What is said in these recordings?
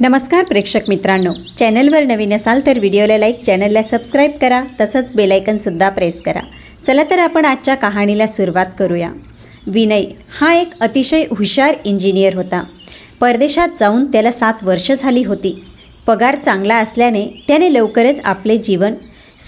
नमस्कार प्रेक्षक मित्रांनो. चॅनलवर नवीन असाल तर व्हिडिओला लाईक चॅनलला सबस्क्राईब करा तसंच बेलायकनसुद्धा प्रेस करा. चला तर आपण आजच्या कहाणीला सुरुवात करूया. विनय हा एक अतिशय हुशार इंजिनियर होता. परदेशात जाऊन त्याला सात वर्ष झाली होती. पगार चांगला असल्याने त्याने लवकरच आपले जीवन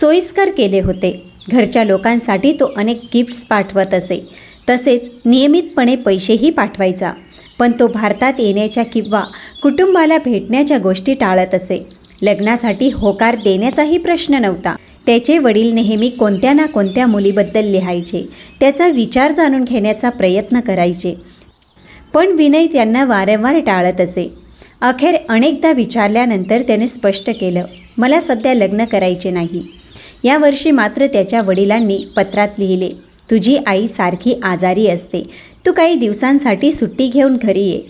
सोयीस्कर केले होते. घरच्या लोकांसाठी तो अनेक गिफ्ट्स पाठवत असे. तसेच नियमितपणे पैसेही पाठवायचा. पण तो भारतात येण्याच्या किंवा कुटुंबाला भेटण्याच्या गोष्टी टाळत असे. लग्नासाठी होकार देण्याचाही प्रश्न नव्हता. त्याचे वडील नेहमी कोणत्या ना कोणत्या मुलीबद्दल लिहायचे त्याचा विचार जाणून घेण्याचा प्रयत्न करायचे. पण विनय त्यांना वारंवार टाळत असे. अखेर अनेकदा विचारल्यानंतर त्याने स्पष्ट केलं मला सध्या लग्न करायचे नाही. यावर्षी मात्र त्याच्या वडिलांनी पत्रात लिहिले तुझी आई सारखी आजारी असते. तू काही दिवसांसाठी सुट्टी घेऊन घरी ये.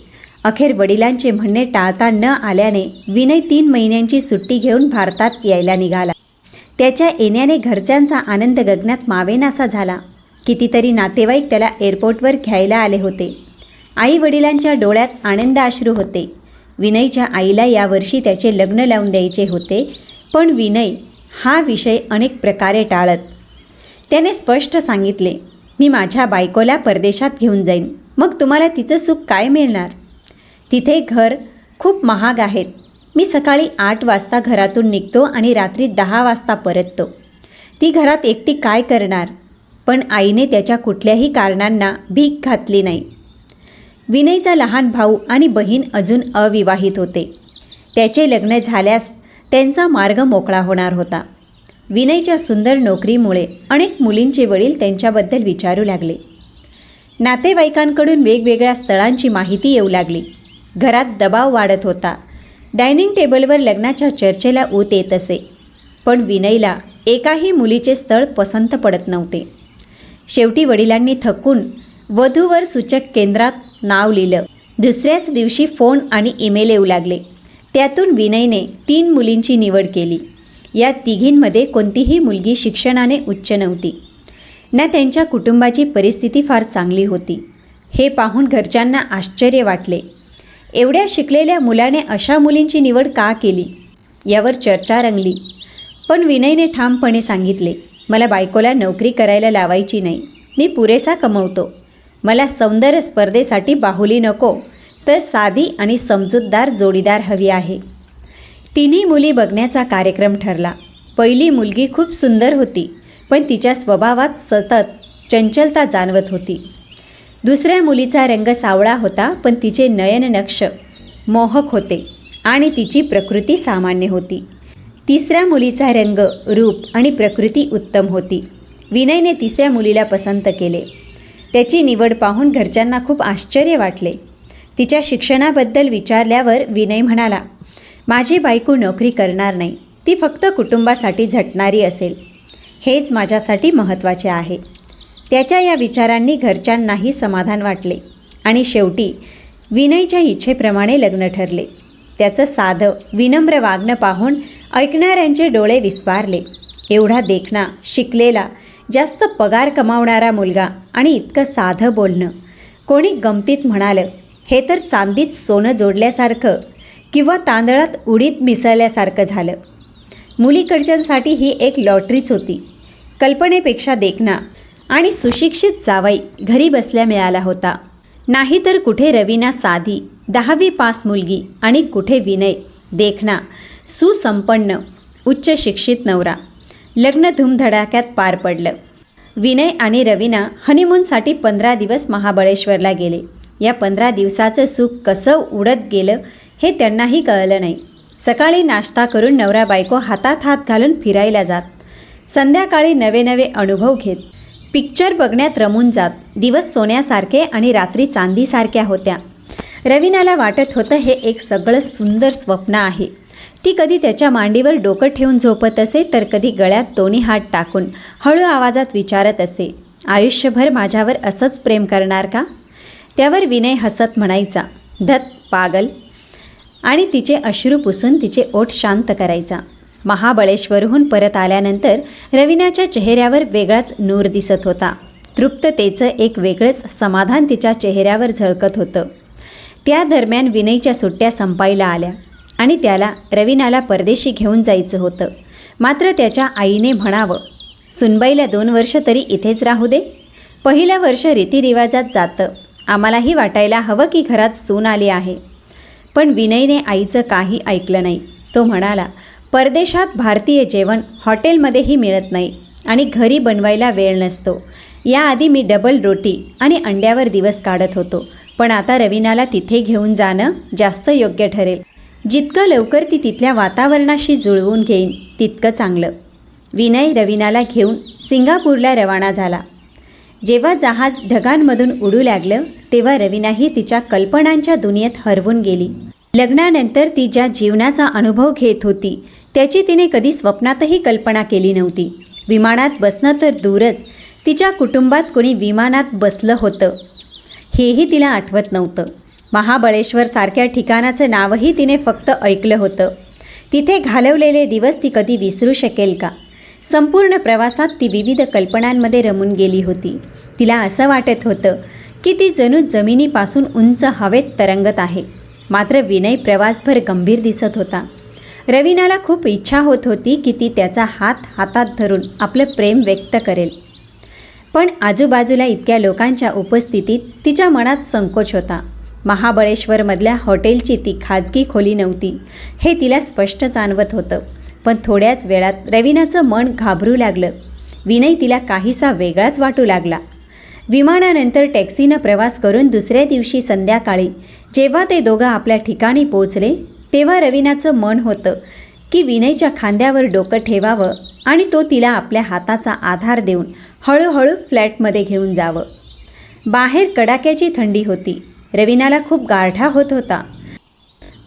अखेर वडिलांचे म्हणणे टाळता न आल्याने विनय तीन महिन्यांची सुट्टी घेऊन भारतात यायला निघाला. त्याच्या येण्याने घरच्यांचा आनंद गगनात मावेनासा झाला. कितीतरी नातेवाईक त्याला एअरपोर्टवर घ्यायला आले होते. आई वडिलांच्या डोळ्यात आनंद अश्रू होते. विनयच्या आईला यावर्षी त्याचे लग्न लावून द्यायचे होते पण विनय हा विषय अनेक प्रकारे टाळत. त्याने स्पष्ट सांगितले मी माझ्या बायकोला परदेशात घेऊन जाईन. मग तुम्हाला तिचं सुख काय मिळणार? तिथे घर खूप महाग आहेत. मी सकाळी आठ वाजता घरातून निघतो आणि रात्री दहा वाजता परततो. ती घरात एकटी काय करणार? पण आईने त्याच्या कुठल्याही कारणांना भीक घातली नाही. विनयचा लहान भाऊ आणि बहीण अजून अविवाहित होते. त्याचे लग्न झाल्यास त्यांचा मार्ग मोकळा होणार होता. विनयच्या सुंदर नोकरीमुळे अनेक मुलींचे वडील त्यांच्याबद्दल विचारू लागले. नातेवाईकांकडून वेगवेगळ्या स्थळांची माहिती येऊ लागली. घरात दबाव वाढत होता. डायनिंग टेबलवर लग्नाच्या चर्चेला ऊत येत असे. पण विनयला एकाही मुलीचे स्थळ पसंत पडत नव्हते. शेवटी वडिलांनी थकून वधूवर सूचक केंद्रात नाव लिहिलं. दुसऱ्याच दिवशी फोन आणि ईमेल येऊ लागले. त्यातून विनयने तीन मुलींची निवड केली. या तिघींमध्ये कोणतीही मुलगी शिक्षणाने उच्च नव्हती. ना त्यांच्या कुटुंबाची परिस्थिती फार चांगली होती. हे पाहून घरच्यांना आश्चर्य वाटले. एवढ्या शिकलेल्या मुलाने अशा मुलींची निवड का केली? यावर चर्चा रंगली. पण विनयने ठामपणे सांगितले मला बायकोला नोकरी करायला लावायची नाही. मी पुरेसा कमवतो. मला सौंदर्य स्पर्धेसाठी बाहुली नको तर साधी आणि समजूतदार जोडीदार हवी आहे. तिन्ही मुली बघण्याचा कार्यक्रम ठरला. पहिली मुलगी खूप सुंदर होती पण तिच्या स्वभावात सतत चंचलता जाणवत होती. दुसऱ्या मुलीचा रंग सावळा होता पण तिचे नयन नक्ष मोहक होते आणि तिची प्रकृती सामान्य होती. तिसऱ्या मुलीचा रंग रूप आणि प्रकृती उत्तम होती. विनयने तिसऱ्या मुलीला पसंत केले. त्याची निवड पाहून घरच्यांना खूप आश्चर्य वाटले. तिच्या शिक्षणाबद्दल विचारल्यावर विनय म्हणाला माझी बायको नोकरी करणार नाही. ती फक्त कुटुंबासाठी झटणारी असेल. हेच माझ्यासाठी महत्त्वाचे आहे. त्याच्या या विचारांनी घरच्यांनाही समाधान वाटले आणि शेवटी विनयच्या इच्छेप्रमाणे लग्न ठरले. त्याचं साधं विनम्र वागणं पाहून ऐकणाऱ्यांचे डोळे विस्वारले. एवढा देखणा शिकलेला जास्त पगार कमावणारा मुलगा आणि इतकं साधं बोलणं. कोणी गमतीत म्हणालं हे तर चांदीत सोनं जोडल्यासारखं किंवा तांदळात उडीत मिसळल्यासारखं झालं. मुलीकडच्यांसाठी ही एक लॉटरीच होती. कल्पनेपेक्षा देखणा आणि सुशिक्षित जावाई घरी बसल्या मिळाला होता. नाहीतर कुठे रवीना साधी दहावी पास मुलगी आणि कुठे विनय देखणा सुसंपन्न उच्च शिक्षित नवरा. लग्न धूमधडाक्यात पार पडलं. विनय आणि रवीना हनीमूनसाठी पंधरा दिवस महाबळेश्वरला गेले. या पंधरा दिवसाचं सुख कसं उडत गेलं हे त्यांनाही कळलं नाही. सकाळी नाश्ता करून नवरा बायको हातात हात घालून फिरायला जात. संध्याकाळी नवे नवे अनुभव घेत. पिक्चर बघण्यात रमून जात. दिवस सोन्यासारखे आणि रात्री चांदीसारख्या होत्या. रवीनाला वाटत होतं हे एक सगळं सुंदर स्वप्न आहे. ती कधी त्याच्या मांडीवर डोकं ठेवून झोपत असे तर कधी गळ्यात दोन्ही हात टाकून हळू आवाजात विचारत असे आयुष्यभर माझ्यावर असंच प्रेम करणार का? त्यावर विनय हसत म्हणायचा धत पागल आणि तिचे अश्रू पुसून तिचे ओठ शांत करायचा. महाबळेश्वरहून परत आल्यानंतर रवीनाच्या चेहऱ्यावर वेगळाच नूर दिसत होता. तृप्ततेचं एक वेगळंच समाधान तिच्या चेहऱ्यावर झळकत होतं. त्या दरम्यान विनयच्या सुट्ट्या संपायला आल्या आणि त्याला रवीनाला परदेशी घेऊन जायचं होतं. मात्र त्याच्या आईने म्हणावं सुनबाईला दोन वर्ष तरी इथेच राहू दे. पहिलं वर्ष रीतिरिवाजात जातं. आम्हालाही वाटायला हवं की घरात सून आली आहे. पण विनयने आईचं काही ऐकलं नाही. तो म्हणाला परदेशात भारतीय जेवण हॉटेलमध्येही मिळत नाही आणि घरी बनवायला वेळ नसतो. याआधी मी डबल रोटी आणि अंड्यावर दिवस काढत होतो पण आता रवीनाला तिथे घेऊन जाणं जास्त योग्य ठरेल. जितकं लवकर ती तिथल्या वातावरणाशी जुळवून घेईन तितकं चांगलं. विनय रवीनाला घेऊन सिंगापूरला रवाना झाला. जेव्हा जहाज ढगांमधून उडू लागलं तेव्हा रवीनाही तिच्या कल्पनांच्या दुनियेत हरवून गेली. लग्नानंतर ती ज्या जीवनाचा अनुभव घेत होती त्याची तिने कधी स्वप्नातही कल्पना केली नव्हती. विमानात बसणं तर दूरच तिच्या कुटुंबात कोणी विमानात बसलं होतं. हेही तिला आठवत नव्हतं. महाबळेश्वर सारख्या ठिकाणाचं नावही तिने फक्त ऐकलं होतं. तिथे घालवलेले दिवस ती कधी विसरू शकेल का? संपूर्ण प्रवासात ती विविध कल्पनांमध्ये रमून गेली होती. तिला असं वाटत होतं की ती जणू जमिनीपासून उंच हवेत तरंगत आहे. मात्र विनय प्रवासभर गंभीर दिसत होता. रवीनाला खूप इच्छा होत होती की ती त्याचा हात हातात धरून आपलं प्रेम व्यक्त करेल. पण आजूबाजूला इतक्या लोकांच्या उपस्थितीत तिच्या मनात संकोच होता. महाबळेश्वरमधल्या हॉटेलची ती खाजगी खोली नव्हती हे तिला स्पष्ट जाणवत होतं. पण थोड्याच वेळात रवीनाचं मन घाबरू लागलं. विनय तिला काहीसा वेगळाच वाटू लागला. विमानानंतर टॅक्सीनं प्रवास करून दुसऱ्या दिवशी संध्याकाळी जेव्हा ते दोघं आपल्या ठिकाणी पोचले तेव्हा रवीनाचं मन होतं की विनयच्या खांद्यावर डोकं ठेवावं आणि तो तिला आपल्या हाताचा आधार देऊन हळूहळू फ्लॅटमध्ये घेऊन जावं. बाहेर कडाक्याची थंडी होती. रवीनाला खूप गारठा होत होता.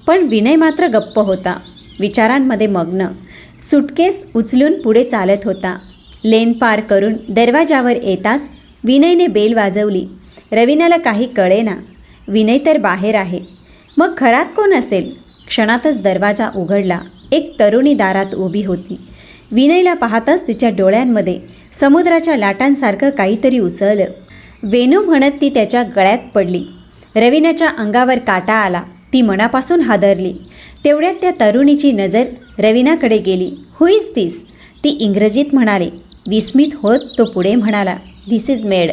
पण विनय मात्र गप्प होता. विचारांमध्ये मग्न. सुटकेस उचलून पुढे चालत होता. लेन पार करून दरवाजावर येताच विनयने बेल वाजवली. रवीनाला काही कळेना. विनय तर बाहेर आहे. मग घरात कोण असेल? क्षणातच दरवाजा उघडला. एक तरुणी दारात उभी होती. विनयला पाहताच तिच्या डोळ्यांमध्ये समुद्राच्या लाटांसारखं काहीतरी उसळलं. वेणू म्हणत ती त्याच्या गळ्यात पडली. रवीनाच्या अंगावर काटा आला. ती मनापासून हादरली. तेवढ्यात त्या तरुणीची नजर रवीनाकडे गेली. हुईज दिस ती इंग्रजीत म्हणाली. विस्मित होत तो पुढे म्हणाला धिस इज मेड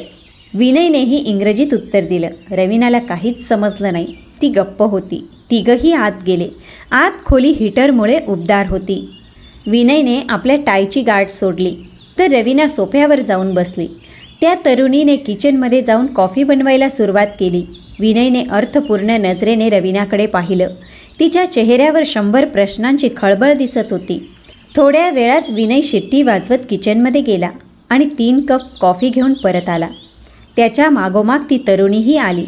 विनयनेही इंग्रजीत उत्तर दिलं. रवीनाला काहीच समजलं नाही. ती गप्प होती. तिघही आत गेले. आत खोली हिटरमुळे उबदार होती. विनयने आपल्या टायची गाठ सोडली. तर रवीना सोफ्यावर जाऊन बसली. त्या तरुणीने किचनमध्ये जाऊन कॉफी बनवायला सुरुवात केली. विनयने अर्थपूर्ण नजरेने रवीनाकडे पाहिलं. तिच्या चेहऱ्यावर शंभर प्रश्नांची खळबळ दिसत होती. थोड्या वेळात विनय शिट्टी वाजवत किचनमध्ये गेला आणि तीन कप कॉफी घेऊन परत आला. त्याच्या मागोमाग ती तरुणीही आली.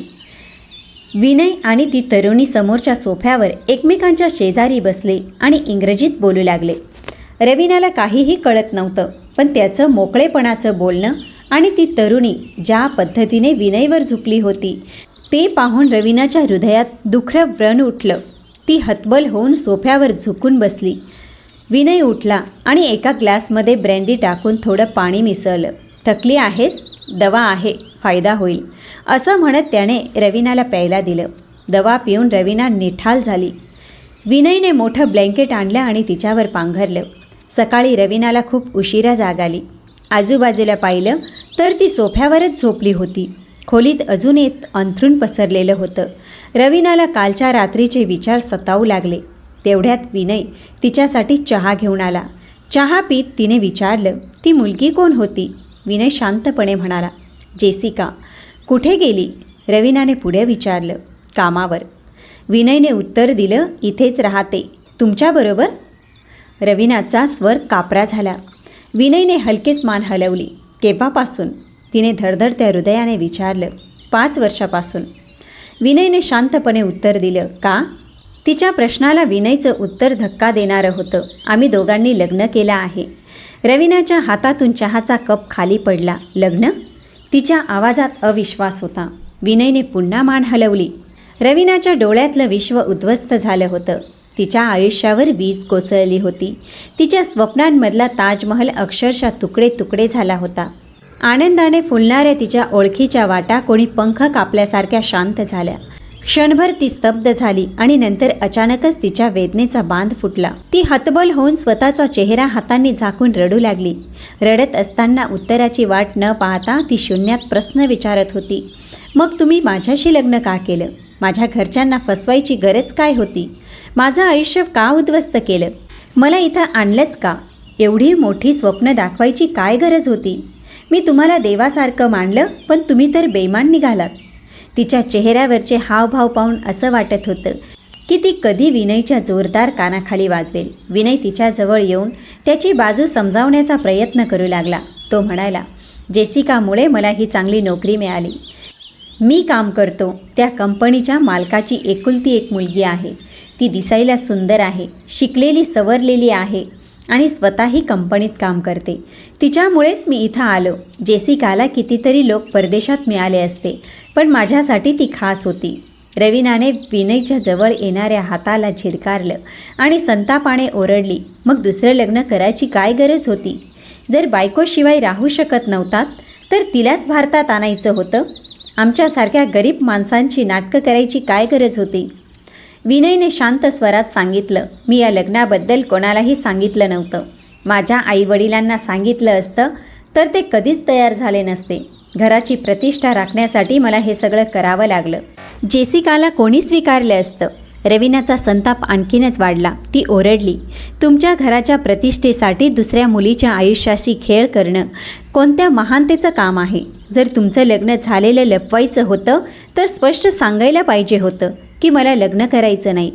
विनय आणि ती तरुणी समोरच्या सोफ्यावर एकमेकांच्या शेजारी बसले आणि इंग्रजीत बोलू लागले. रवीनाला काहीही कळत नव्हतं पण त्याचं मोकळेपणाचं बोलणं आणि ती तरुणी ज्या पद्धतीने विनयवर झुकली होती ते पाहून रवीनाच्या हृदयात दुखरं व्रण उठलं. ती हतबल होऊन सोफ्यावर झुकून बसली. विनय उठला आणि एका ग्लासमध्ये ब्रँडी टाकून थोडं पाणी मिसळलं. थकली आहेस? दवा आहे. फायदा होईल. असं म्हणत त्याने रवीनाला प्यायला दिलं. दवा पिऊन रवीना निठाल झाली. विनयने मोठं ब्लँकेट आणलं आणि तिच्यावर पांघरलं. सकाळी रवीनाला खूप उशिरा जाग आली. आजूबाजूला पाहिलं तर ती सोफ्यावरच झोपली होती. खोलीत अजून एक अंथरूण पसरलेलं होतं. रवीनाला कालच्या रात्रीचे विचार सतावू लागले. तेवढ्यात विनय तिच्यासाठी चहा घेऊन आला. चहा पीत तिने विचारलं ती मुलगी कोण होती? विनय शांतपणे म्हणाला जेसिका. कुठे गेली? रवीनाने पुढे विचारलं कामावर. विनयने उत्तर दिलं इथेच राहते. तुमच्याबरोबर? रवीनाचा स्वर कापरा झाला. विनयने हलकेच मान हलवली केव्हापासून? तिने धडधडत्या हृदयाने विचारलं पाच वर्षापासून. विनयने शांतपणे उत्तर दिलं का? तिच्या प्रश्नाला विनयचं उत्तर धक्का देणारं होतं. आम्ही दोघांनी लग्न केलं आहे. रवीनाच्या हातातून चहाचा कप खाली पडला. लग्न? तिच्या आवाजात अविश्वास होता. विनयने पुन्हा मान हलवली. रवीनाच्या डोळ्यातलं विश्व उद्ध्वस्त झालं होतं. तिच्या आयुष्यावर वीज कोसळली होती. तिच्या स्वप्नांमधला ताजमहल अक्षरशः तुकडे तुकडे झाला होता. आनंदाने फुलणाऱ्या तिच्या ओळखीच्या वाटा कोणी पंख कापल्यासारख्या शांत झाल्या. क्षणभर ती स्तब्ध झाली आणि नंतर अचानकच तिच्या वेदनेचा बांध फुटला. ती हतबल होऊन स्वतःचा चेहरा हातांनी झाकून रडू लागली. रडत असताना उत्तराची वाट न पाहता ती शून्यात प्रश्न विचारत होती मग तुम्ही माझ्याशी लग्न का केलं? माझ्या घरच्यांना फसवायची गरज काय होती? माझं आयुष्य का उद्ध्वस्त केलं? मला इथं आणलंच का? एवढी मोठी स्वप्न दाखवायची काय गरज होती? मी तुम्हाला देवासारखं मानलं पण तुम्ही तर बेमान निघालात. तिच्या चेहऱ्यावरचे हावभाव पाहून असं वाटत होतं की ती कधी विनयच्या जोरदार कानाखाली वाजवेल. विनय तिच्याजवळ येऊन त्याची बाजू समजावण्याचा प्रयत्न करू लागला. तो म्हणाला जेसिकामुळे मला ही चांगली नोकरी मिळाली. मी काम करतो. त्या कंपनीच्या मालकाची एकुलती एक मुलगी आहे. ती दिसायला सुंदर आहे. शिकलेली सवरलेली आहे. आणि स्वतःही कंपनीत काम करते. तिच्यामुळेच मी इथं आलो. जेसिकाला कितीतरी लोक परदेशात मिळाले असते पण माझ्यासाठी ती खास होती. रवीनाने विनयच्या जवळ येणाऱ्या हाताला झिडकारलं आणि संतापाने ओरडली मग दुसरं लग्न करायची काय गरज होती? जर बायकोशिवाय राहू शकत नव्हतात तर तिलाच भारतात आणायचं होतं? आमच्यासारख्या गरीब माणसांची नाटकं करायची काय गरज होती? विनयने शांत स्वरात सांगितलं. मी या लग्नाबद्दल कोणालाही सांगितलं नव्हतं. माझ्या आईवडिलांना सांगितलं असतं तर ते कधीच तयार झाले नसते. घराची प्रतिष्ठा राखण्यासाठी मला हे सगळं करावं लागलं. जेसिकाला कोणी स्वीकारलं असतं? रवीनाचा संताप आणखीनच वाढला. ती ओरडली तुमच्या घराच्या प्रतिष्ठेसाठी दुसऱ्या मुलीच्या आयुष्याशी खेळ करणं कोणत्या महानतेचं काम आहे? जर तुमचं लग्न झालेलं लपवायचं होतं तर स्पष्ट सांगायला पाहिजे होतं की मला लग्न करायचं नाही.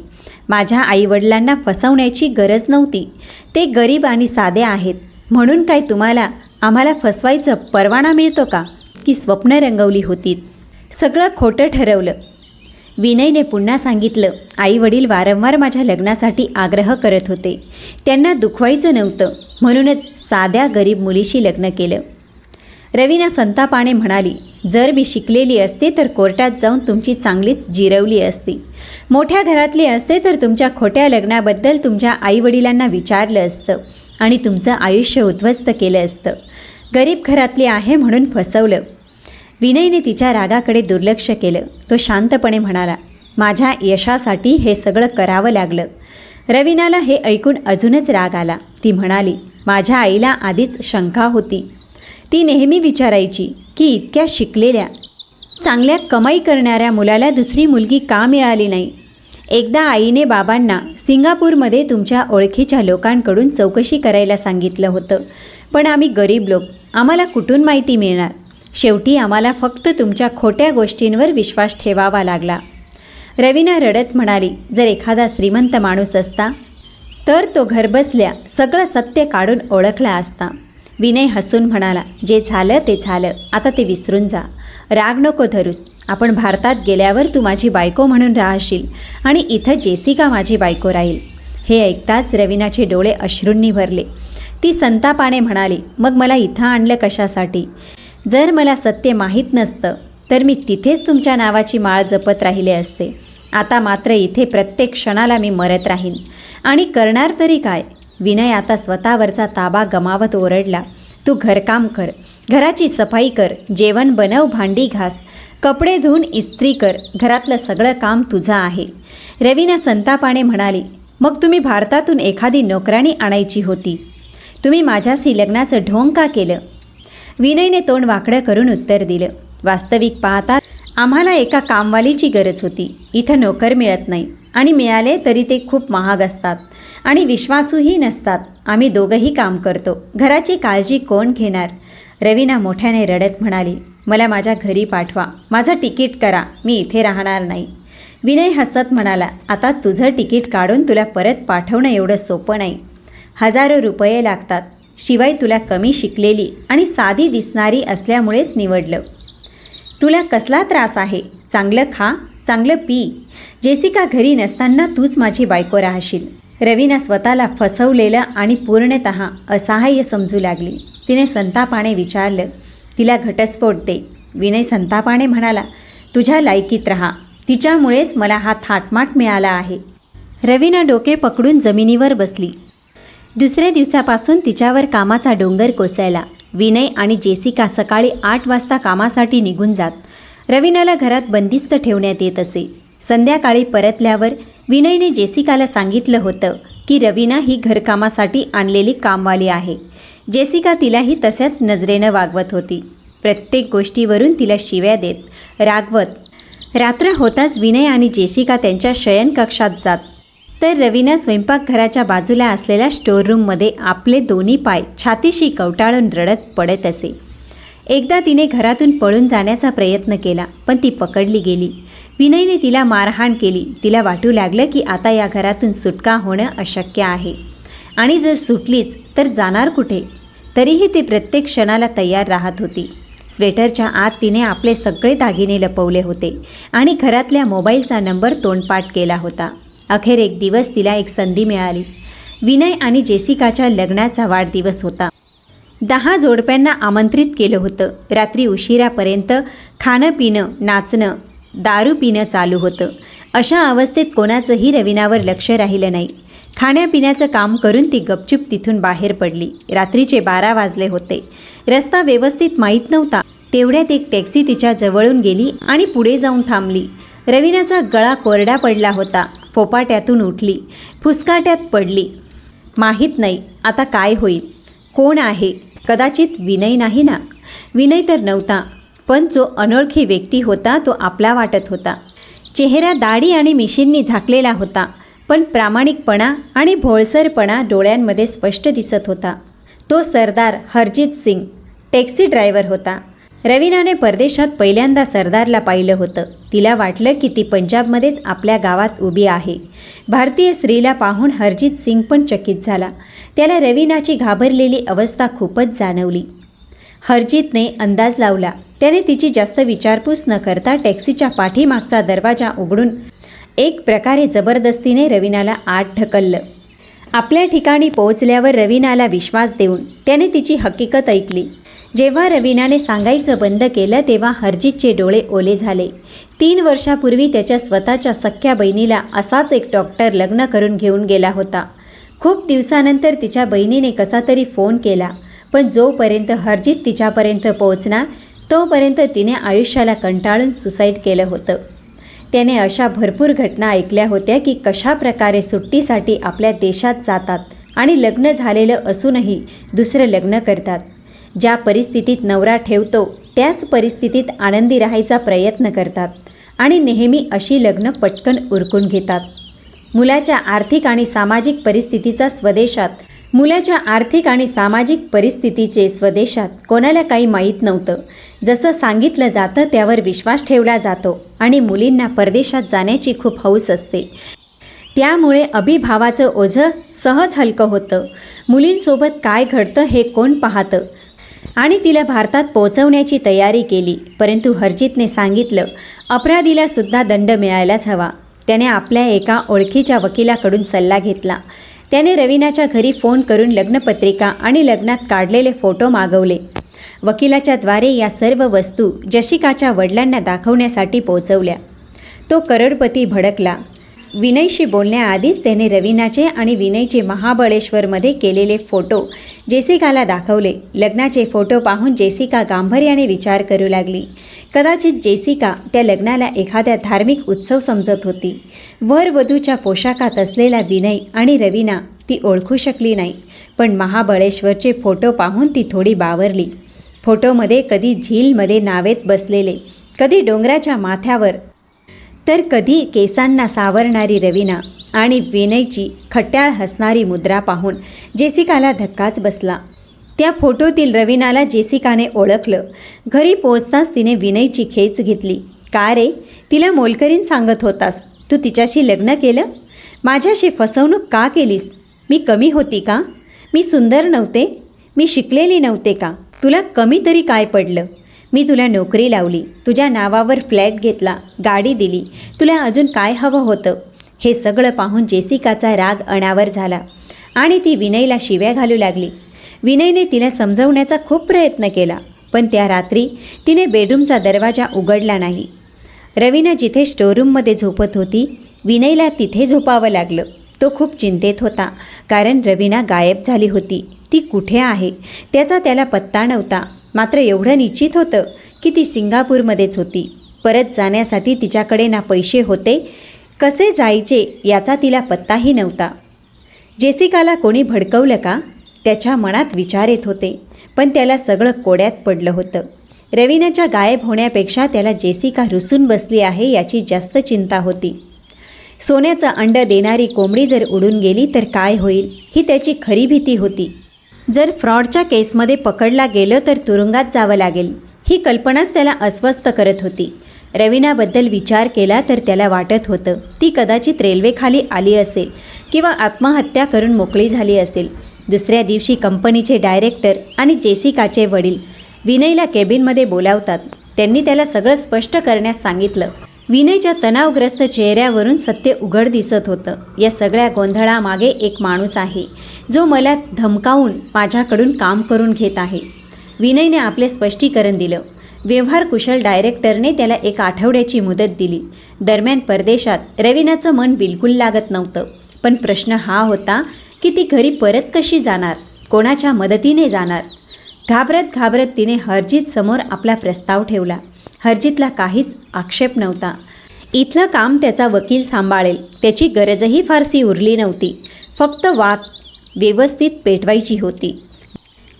माझ्या आईवडिलांना फसवण्याची गरज नव्हती. ते गरीब आणि साधे आहेत. म्हणून काय तुम्हाला आम्हाला फसवायचं परवाना मिळतो का? की स्वप्न रंगवली होती सगळं खोटं ठरवलं. विनयने पुन्हा सांगितलं आई वडील वारंवार माझ्या लग्नासाठी आग्रह करत होते. त्यांना दुखवायचं नव्हतं. म्हणूनच साध्या गरीब मुलीशी लग्न केलं. रवीना संतापाने म्हणाली जर मी शिकलेली असते तर कोर्टात जाऊन तुमची चांगलीच जिरवली असती. मोठ्या घरातली असते तर तुमच्या खोट्या लग्नाबद्दल तुमच्या आईवडिलांना विचारलं असतं आणि तुमचं आयुष्य उद्ध्वस्त केलं असतं. गरीब घरातली आहे म्हणून फसवलं. विनयने तिच्या रागाकडे दुर्लक्ष केलं. तो शांतपणे म्हणाला माझ्या यशासाठी हे सगळं करावं लागलं रवीनाला हे ऐकून अजूनच राग आला. ती म्हणाली माझ्या आईला आधीच शंका होती. ती नेहमी विचारायची की इतक्या शिकलेल्या चांगल्या कमाई करणाऱ्या मुलाला दुसरी मुलगी का मिळाली नाही? एकदा आईने बाबांना सिंगापूरमध्ये तुमच्या ओळखीच्या लोकांकडून चौकशी करायला सांगितलं होतं. पण आम्ही गरीब लोक. आम्हाला कुठून माहिती मिळणार? शेवटी आम्हाला फक्त तुमच्या खोट्या गोष्टींवर विश्वास ठेवावा लागला. रवीना रडत म्हणाली जर एखादा श्रीमंत माणूस असता तर तो घरबसल्या सगळं सत्य काढून ओळखला असता. विनय हसून म्हणाला जे झालं ते झालं. आता ते विसरून जा. राग नको धरूस. आपण भारतात गेल्यावर तू माझी बायको म्हणून राहशील आणि इथं जेसिका माझी बायको राहील. हे ऐकताच रवीनाचे डोळे अश्रूंनी भरले. ती संतापाने म्हणाली मग मला इथं आणलं कशासाठी? जर मला सत्य माहीत नसतं तर मी तिथेच तुमच्या नावाची माळ जपत राहिले असते. आता मात्र इथे प्रत्येक क्षणाला मी मरत राहीन. आणि करणार तरी काय? विनय आता स्वतःवरचा ताबा गमावत ओरडला. तू घरकाम कर. घराची सफाई कर. जेवण बनव भांडी घास. कपडे धुवून इस्त्री कर. घरातलं सगळं काम तुझं आहे. रवीना संतापाने म्हणाली मग तुम्ही भारतातून एखादी नोकराणी आणायची होती. तुम्ही माझ्याशी लग्नाचं ढोंग का केलं? विनयने तोंड वाकडं करून उत्तर दिलं. वास्तविक पाहता आम्हाला एका कामवालीची गरज होती. इथं नोकर मिळत नाही. आणि मिळाले तरी ते खूप महाग असतात. आणि विश्वासूही नसतात. आम्ही दोघंही काम करतो. घराची काळजी कोण घेणार? रवीना मोठ्याने रडत म्हणाली मला माझ्या घरी पाठवा. माझं तिकीट करा. मी इथे राहणार नाही. विनय हसत म्हणाला आता तुझं तिकीट काढून तुला परत पाठवणं एवढं सोपं नाही. हजारो रुपये लागतात. शिवाय तुला कमी शिकलेली आणि साधी दिसणारी असल्यामुळेच निवडलं. तुला कसला त्रास आहे? चांगलं खा चांगलं पी. जेसिका घरी नसताना तूच माझी बायको राहशील. रवीनं स्वतःला फसवलेलं आणि पूर्णत असहाय्य समजू लागली. तिने संतापाने विचारलं तिला घटस्फोट दे. विनय संतापाने म्हणाला तुझ्या लायकीत राहा. तिच्यामुळेच मला हा थाटमाट मिळाला आहे. रवीना डोके पकडून जमिनीवर बसली. दुसऱ्या दिवसापासून तिच्यावर कामाचा डोंगर कोसळला. विनय आणि जेसिका सकाळी आठ वाजता कामासाठी निघून जात. रवीनाला घरात बंदिस्त ठेवण्यात येत असे. संध्याकाळी परतल्यावर विनयने जेसिकाला सांगितलं होतं की रवीना ही घरकामासाठी आणलेली कामवाली आहे. जेसिका तिलाही तशाच नजरेनं वागवत होती. प्रत्येक गोष्टीवरून तिला शिव्या देत रागवत. रात्र होताच विनय आणि जेसिका त्यांच्या शयनकक्षात जात. तर रवीनं स्वयंपाकघराच्या बाजूला असलेल्या स्टोअररूममध्ये आपले दोन्ही पाय छातीशी कवटाळून रडत पडत असे. एकदा तिने घरातून पळून जाण्याचा प्रयत्न केला पण ती पकडली गेली. विनयने तिला मारहाण केली. तिला वाटू लागलं की आता या घरातून सुटका होणं अशक्य आहे. आणि जर सुटलीच तर जाणार कुठे? तरीही ती प्रत्येक क्षणाला तयार राहत होती. स्वेटरच्या आत तिने आपले सगळे दागिने लपवले होते आणि घरातल्या मोबाईलचा नंबर तोंडपाठ केला होता. अखेर एक दिवस तिला एक संधी मिळाली. विनय आणि जेसिकाच्या लग्नाचा वाढदिवस होता. दहा जोडप्यांना आमंत्रित केलं होतं. रात्री उशिरापर्यंत खाणं पिणं नाचणं दारू पिणं चालू होतं. अशा अवस्थेत कोणाचंही रवीनावर लक्ष राहिलं नाही. खाण्यापिण्याचं काम करून ती गपचूप तिथून बाहेर पडली. रात्रीचे बारा वाजले होते. रस्ता व्यवस्थित माहीत नव्हता. तेवढ्यात एक टॅक्सी तिच्या जवळून गेली आणि पुढे जाऊन थांबली. रवीनाचा गळा कोरडा पडला होता. फोपाट्यातून उठली. फुसकाट्यात पडली. माहीत नाही आता काय होईल? कोण आहे? कदाचित विनय नाही ना? विनय तर नव्हता पण जो अनोळखी व्यक्ती होता तो आपला वाटत होता. चेहरा दाढी आणि मिशींनी झाकलेला होता पण प्रामाणिकपणा आणि भोळसरपणा डोळ्यांमध्ये स्पष्ट दिसत होता. तो सरदार हरजित सिंग टॅक्सी ड्रायव्हर होता. रवीनाने परदेशात पहिल्यांदा सरदारला पाहिलं होतं. तिला वाटलं की ती पंजाबमध्येच आपल्या गावात उभी आहे. भारतीय स्त्रीला पाहून हरजित सिंग पण चकित झाला. त्याला रवीनाची घाबरलेली अवस्था खूपच जाणवली. हरजितने अंदाज लावला. त्याने तिची जास्त विचारपूस न करता टॅक्सीच्या पाठीमागचा दरवाजा उघडून एक प्रकारे जबरदस्तीने रवीनाला आत ढकललं. आपल्या ठिकाणी पोहोचल्यावर रवीनाला विश्वास देऊन त्याने तिची हकीकत ऐकली. जेव्हा रवीनाने सांगायचं बंद केलं तेव्हा हरजितचे डोळे ओले झाले. तीन वर्षापूर्वी त्याच्या स्वतःच्या सख्या बहिणीला असाच एक डॉक्टर लग्न करून घेऊन गेला होता. खूप दिवसानंतर तिच्या बहिणीने कसा तरी फोन केला पण जोपर्यंत हरजित तिच्यापर्यंत पोहोचणार तोपर्यंत तिने आयुष्याला कंटाळून सुसाईड केलं होतं. त्याने अशा भरपूर घटना ऐकल्या होत्या की कशा प्रकारे सुट्टीसाठी आपल्या देशात जातात आणि लग्न झालेलं असूनही दुसरं लग्न करतात. ज्या परिस्थितीत नवरा ठेवतो त्याच परिस्थितीत आनंदी राहायचा प्रयत्न करतात आणि नेहमी अशी लग्न पटकन उरकून घेतात. मुलाच्या आर्थिक आणि सामाजिक परिस्थितीचा स्वदेशात मुलाच्या आर्थिक आणि सामाजिक परिस्थितीचे स्वदेशात कोणाला काही माहीत नव्हतं. जसं सांगितलं जातं त्यावर विश्वास ठेवला जातो आणि मुलींना परदेशात जाण्याची खूप हौस असते. त्यामुळे अभिभावाचं ओझं सहज हलकं होतं. मुलींसोबत काय घडतं हे कोण पाहतं? आणि तिला भारतात पोहोचवण्याची तयारी केली. परंतु हरजितने सांगितलं अपराधीला सुद्धा दंड मिळायलाच हवा. त्याने आपल्या एका ओळखीच्या वकिलाकडून सल्ला घेतला. त्याने रवीनाच्या घरी फोन करून लग्नपत्रिका आणि लग्नात काढलेले फोटो मागवले. वकिलाच्या द्वारे या सर्व वस्तू जशिकाच्या वडिलांना दाखवण्यासाठी पोहोचवल्या. तो करोडपती भडकला. विनयशी बोलण्याआधीच त्याने रवीनाचे आणि विनयचे महाबळेश्वरमध्ये केलेले फोटो जेसिकाला दाखवले. लग्नाचे फोटो पाहून जेसिका गांभर्याने विचार करू लागली. कदाचित जेसिका त्या लग्नाला एखाद्या धार्मिक उत्सव समजत होती. वरवधूच्या पोशाखात असलेला विनय आणि रवीना ती ओळखू शकली नाही पण महाबळेश्वरचे फोटो पाहून ती थोडी बावरली. फोटोमध्ये कधी झीलमध्ये नावेत बसलेले कधी डोंगराच्या माथ्यावर तर कधी केसांना सावरणारी रवीना आणि विनयची खट्याळ हसणारी मुद्रा पाहून जेसिकाला धक्काच बसला. त्या फोटोतील रवीनाला जेसिकाने ओळखलं. घरी पोचताच तिने विनयची खेच घेतली. का रे? तिला मोलकरीन सांगत होतास. तू तिच्याशी लग्न केलं? माझ्याशी फसवणूक का केलीस? मी कमी होती का? मी सुंदर नव्हते? मी शिकलेली नव्हते का? तुला कमी तरी काय पडलं? मी तुला नोकरी लावली तुझ्या नावावर फ्लॅट घेतला गाडी दिली तुला अजून काय हवं होतं? हे सगळं पाहून जेसिकाचा राग अनावर झाला आणि ती विनयला शिव्या घालू लागली. विनयने तिला समजवण्याचा खूप प्रयत्न केला पण त्या रात्री तिने बेडरूमचा दरवाजा उघडला नाही. रवीना जिथे स्टोरूममध्ये झोपत होती विनयला तिथे झोपावं लागलं. तो खूप चिंतेत होता कारण रवीना गायब झाली होती. ती कुठे आहे? त्याचा त्याला पत्ता नव्हता. मात्र एवढं निश्चित होतं की ती सिंगापूरमध्येच होती. परत जाण्यासाठी तिच्याकडे ना पैसे होते कसे जायचे याचा तिला पत्ताही नव्हता. जेसिकाला कोणी भडकवलं का? त्याच्या मनात विचार येत होते पण त्याला सगळं कोड्यात पडलं होतं. रवीनाच्या गायब होण्यापेक्षा त्याला जेसिका रुसून बसली आहे याची जास्त चिंता होती. सोन्याचं अंड देणारी कोंबडी जर उडून गेली तर काय होईल? ही त्याची खरी भीती होती. जर फ्रॉडच्या केसमध्ये पकडला गेलं तर तुरुंगात जावं लागेल. ही कल्पनाच त्याला अस्वस्थ करत होती. रवीनाबद्दल विचार केला तर त्याला वाटत होतं ती कदाचित रेल्वेखाली आली असेल किंवा आत्महत्या करून मोकळी झाली असेल. दुसऱ्या दिवशी कंपनीचे डायरेक्टर आणि जेसिकाचे वडील विनयला केबिनमध्ये बोलावतात. त्यांनी त्याला सगळं स्पष्ट करण्यास सांगितलं. विनयच्या तणावग्रस्त चेहऱ्यावरून सत्य उघड दिसत होतं. या सगळ्या गोंधळामागे एक माणूस आहे जो मला धमकावून माझ्याकडून काम करून घेत आहे. विनयने आपले स्पष्टीकरण दिलं. व्यवहार कुशल डायरेक्टरने त्याला एक आठवड्याची मुदत दिली. दरम्यान परदेशात रवीनाचं मन बिलकुल लागत नव्हतं. पण प्रश्न हा होता की ती घरी परत कशी जाणार? कोणाच्या मदतीने जाणार? घाबरत घाबरत तिने हरजीत समोर आपला प्रस्ताव ठेवला. हरजितला काहीच आक्षेप नव्हता. इथलं काम त्याचा वकील सांभाळेल त्याची गरजही फारशी उरली नव्हती. फक्त वाद व्यवस्थित पेटवायची होती.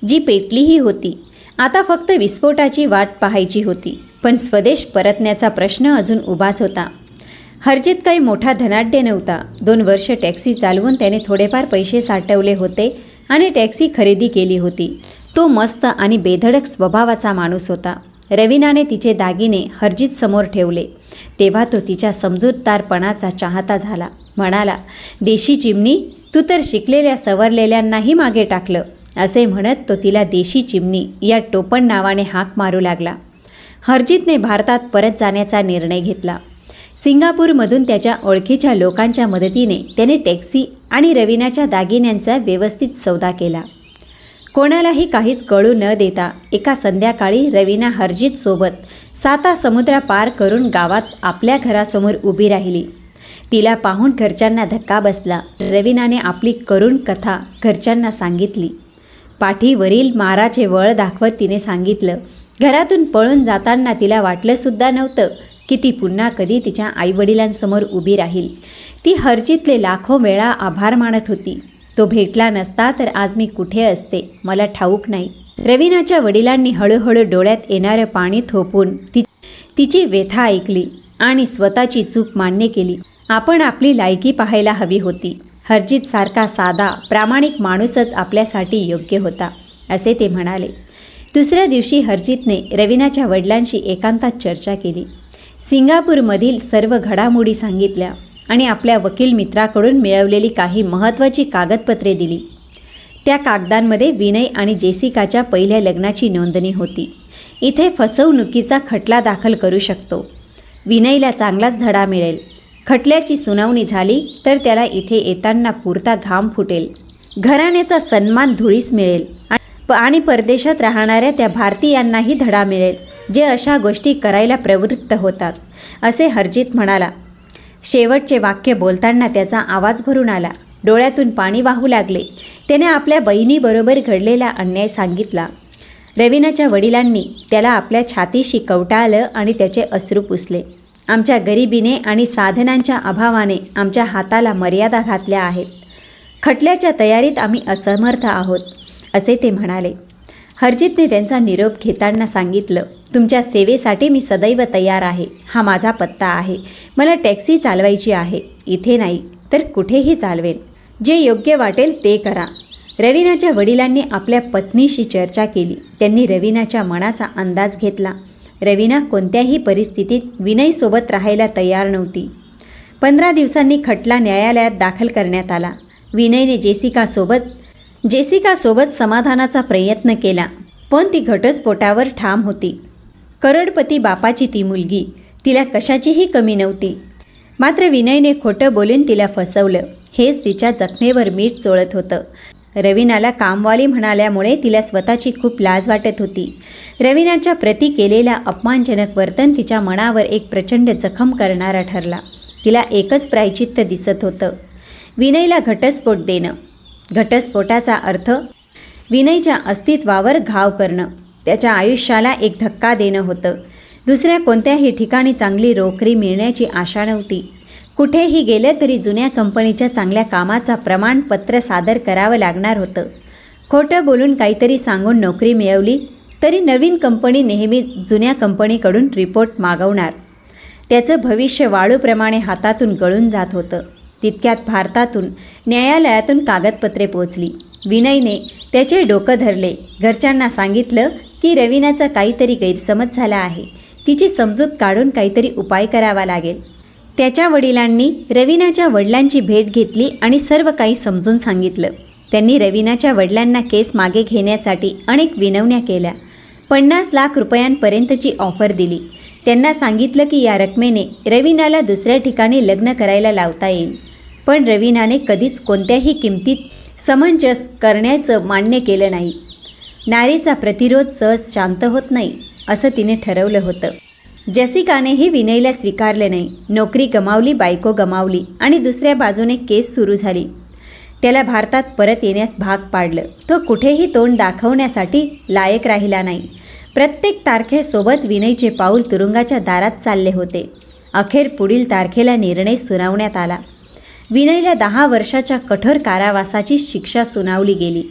जी पेटलीही होती. आता फक्त विस्फोटाची वाट पाहायची होती. पण स्वदेश परतण्याचा प्रश्न अजून उभाच होता. हरजित काही मोठा धनाढ्य नव्हता. दोन वर्ष टॅक्सी चालवून त्याने थोडेफार पैसे साठवले होते आणि टॅक्सी खरेदी केली होती. तो मस्त आणि बेधडक स्वभावाचा माणूस होता. रवीनाने तिचे दागिने हरजित समोर ठेवले. तेव्हा तो तिच्या समजूतदारपणाचा चाहता झाला. म्हणाला देशी चिमणी? तू तर शिकलेल्या सवरलेल्यांनाही मागे टाकलं असे म्हणत तो तिला देशी चिमणी या टोपण नावाने हाक मारू लागला. हरजितने भारतात परत जाण्याचा निर्णय घेतला. सिंगापूरमधून त्याच्या ओळखीच्या लोकांच्या मदतीने त्याने टॅक्सी आणि रवीनाच्या दागिन्यांचा व्यवस्थित सौदा केला. कोणालाही काहीच कळू न देता एका संध्याकाळी रवीना हरजितसोबत साता समुद्रा पार करून गावात आपल्या घरासमोर उभी राहिली. तिला पाहून घरच्यांना धक्का बसला. रवीनाने आपली करुण कथा घरच्यांना सांगितली. पाठीवरील माराचे वळ दाखवत तिने सांगितलं घरातून पळून जाताना तिला वाटलंसुद्धा नव्हतं की ती पुन्हा कधी तिच्या आईवडिलांसमोर उभी राहील. ती हरजितले लाखो वेळा आभार मानत होती. तो भेटला नसता तर आज मी कुठे असते? मला ठाऊक नाही. रवीनाच्या वडिलांनी हळूहळू डोळ्यात येणारं पाणी थोपून ती तिची व्यथा ऐकली आणि स्वतःची चूक मान्य केली. आपण आपली लायकी पाहायला हवी होती. हरजित सारखा साधा प्रामाणिक माणूसच आपल्यासाठी योग्य होता असे ते म्हणाले. दुसऱ्या दिवशी हरजितने रवीनाच्या वडिलांशी एकांतात चर्चा केली. सिंगापूरमधील सर्व घडामोडी सांगितल्या. आणि आपल्या वकील मित्राकडून मिळवलेली काही महत्त्वाची कागदपत्रे दिली. त्या कागदांमध्ये विनय आणि जेसिकाच्या पहिल्या लग्नाची नोंदणी होती. इथे फसवणुकीचा खटला दाखल करू शकतो. विनयला चांगलाच धडा मिळेल. खटल्याची सुनावणी झाली तर त्याला इथे येताना पुरता घाम फुटेल. घराण्याचा सन्मान धुळीस मिळेल प- आणि परदेशात राहणाऱ्या त्या भारतीयांनाही धडा मिळेल जे अशा गोष्टी करायला प्रवृत्त होतात असे हरजित म्हणाला. शेवटचे वाक्य बोलताना त्याचा आवाज भरून आला. डोळ्यातून पाणी वाहू लागले. त्याने आपल्या बहिणीबरोबर घडलेला अन्याय सांगितला. रवीनाच्या वडिलांनी त्याला आपल्या छातीशी कवटाळलं आणि त्याचे अश्रू पुसले. आमच्या गरिबीने आणि साधनांच्या अभावाने आमच्या हाताला मर्यादा घातल्या आहेत. खटल्याच्या तयारीत आम्ही असमर्थ आहोत असे ते म्हणाले. हरजितने त्यांचा निरोप घेताना सांगितलं तुमच्या सेवेसाठी मी सदैव तयार आहे. हा माझा पत्ता आहे. मला टॅक्सी चालवायची आहे. इथे नाही तर कुठेही चालवेन. जे योग्य वाटेल ते करा. रवीनाच्या वडिलांनी आपल्या पत्नीशी चर्चा केली. त्यांनी रवीनाच्या मनाचा अंदाज घेतला. रवीना कोणत्याही परिस्थितीत विनयसोबत राहायला तयार नव्हती. पंधरा दिवसांनी खटला न्यायालयात दाखल करण्यात आला. विनयने जेसिकासोबत जेसिकासोबत समाधानाचा प्रयत्न केला पण ती घटस्फोटावर ठाम होती. करोडपती बापाची ती मुलगी तिला कशाचीही कमी नव्हती. मात्र विनयने खोटं बोलून तिला फसवलं. हेच तिच्या जखमेवर मीठ चोळत होतं. रवीनाला कामवाली म्हणाल्यामुळे तिला स्वतःची खूप लाज वाटत होती. रवीनाच्या प्रती केलेला अपमानजनक वर्तन तिच्या मनावर एक प्रचंड जखम करणारा ठरला. तिला एकच प्रायचित्त दिसत होतं. विनयला घटस्फोट देणं. घटस्फोटाचा अर्थ? विनयच्या अस्तित्वावर घाव करणं. त्याच्या आयुष्याला एक धक्का देणं होतं. दुसऱ्या कोणत्याही ठिकाणी चांगली रोकरी मिळण्याची आशा नव्हती. कुठेही गेलं तरी जुन्या कंपनीच्या चांगल्या कामाचा प्रमाणपत्र सादर करावं लागणार होतं. खोटं बोलून काहीतरी सांगून नोकरी मिळवली तरी नवीन कंपनी नेहमी जुन्या कंपनीकडून रिपोर्ट मागवणार. त्याचं भविष्य वाळूप्रमाणे हातातून गळून जात होतं. तितक्यात भारतातून न्यायालयातून कागदपत्रे पोचली. विनयने त्याचे डोकं धरले. घरच्यांना सांगितलं की रवीनाचा काहीतरी गैरसमज झाला आहे. तिची समजूत काढून काहीतरी उपाय करावा लागेल. त्याच्या वडिलांनी रवीनाच्या वडिलांची भेट घेतली आणि सर्व काही समजून सांगितलं. त्यांनी रवीनाच्या वडिलांना केस मागे घेण्यासाठी अनेक विनवण्या केल्या. पन्नास लाख रुपयांपर्यंतची ऑफर दिली. त्यांना सांगितलं की या रकमेने रवीनाला दुसऱ्या ठिकाणी लग्न करायला लावता येईल. पण रवीनाने कधीच कोणत्याही किमतीत समंजस करण्याचं मान्य केलं नाही. नारीचा प्रतिरोध सहज शांत होत नाही असं तिने ठरवलं होतं. जसिकानेही विनयला स्वीकारले नाही. नोकरी गमावली बायको गमावली आणि दुसऱ्या बाजूने केस सुरू झाली. त्याला भारतात परत येण्यास भाग पाडलं. तो कुठेही तोंड दाखवण्यासाठी लायक राहिला नाही. प्रत्येक तारखेसोबत विनयचे पाऊल तुरुंगाच्या दारात चालले होते. अखेर पुढील तारखेला निर्णय सुनावण्यात आला. विनयला दहा वर्षाच्या कठोर कारावासाची शिक्षा सुनावली गेली.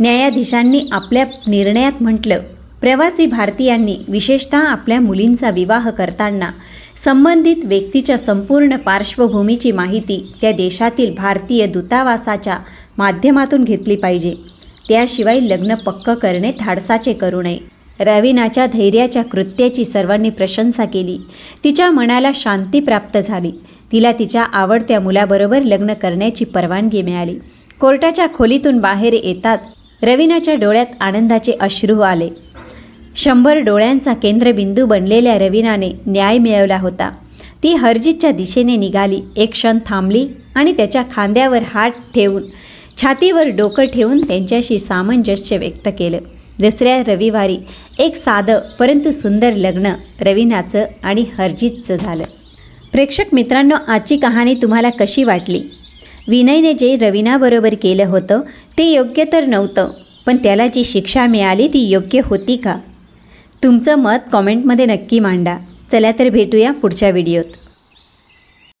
न्यायाधीशांनी आपल्या निर्णयात म्हटलं प्रवासी भारतीयांनी विशेषतः आपल्या मुलींचा विवाह करताना संबंधित व्यक्तीच्या संपूर्ण पार्श्वभूमीची माहिती त्या देशातील भारतीय दूतावासाच्या माध्यमातून घेतली पाहिजे. त्याशिवाय लग्न पक्क करणे धाडसाचे करू नये. रवीनाच्या धैर्याच्या कृत्याची सर्वांनी प्रशंसा केली. तिच्या मनाला शांती प्राप्त झाली. तिला तिच्या आवडत्या मुलाबरोबर लग्न करण्याची परवानगी मिळाली. कोर्टाच्या खोलीतून बाहेर येताच रवीनाच्या डोळ्यात आनंदाचे अश्रू आले. शंभर डोळ्यांचा केंद्रबिंदू बनलेल्या रवीनाने न्याय मिळवला होता. ती हरजितच्या दिशेने निघाली. एक क्षण थांबली आणि त्याच्या खांद्यावर हात ठेवून छातीवर डोकं ठेवून त्यांच्याशी सामंजस्य व्यक्त केलं. दुसऱ्या रविवारी एक साधं परंतु सुंदर लग्न रवीनाचं आणि हरजितचं झालं. प्रेक्षक मित्रांनो आजची कहाणी तुम्हाला कशी वाटली? विनयने जे रवीनाबरोबर केलं होतं ते योग्य तर नव्हतं पण त्याला जी शिक्षा मिळाली ती योग्य होती का? तुमचं मत कॉमेंटमध्ये नक्की मांडा. चला तर भेटूया पुढच्या व्हिडिओत.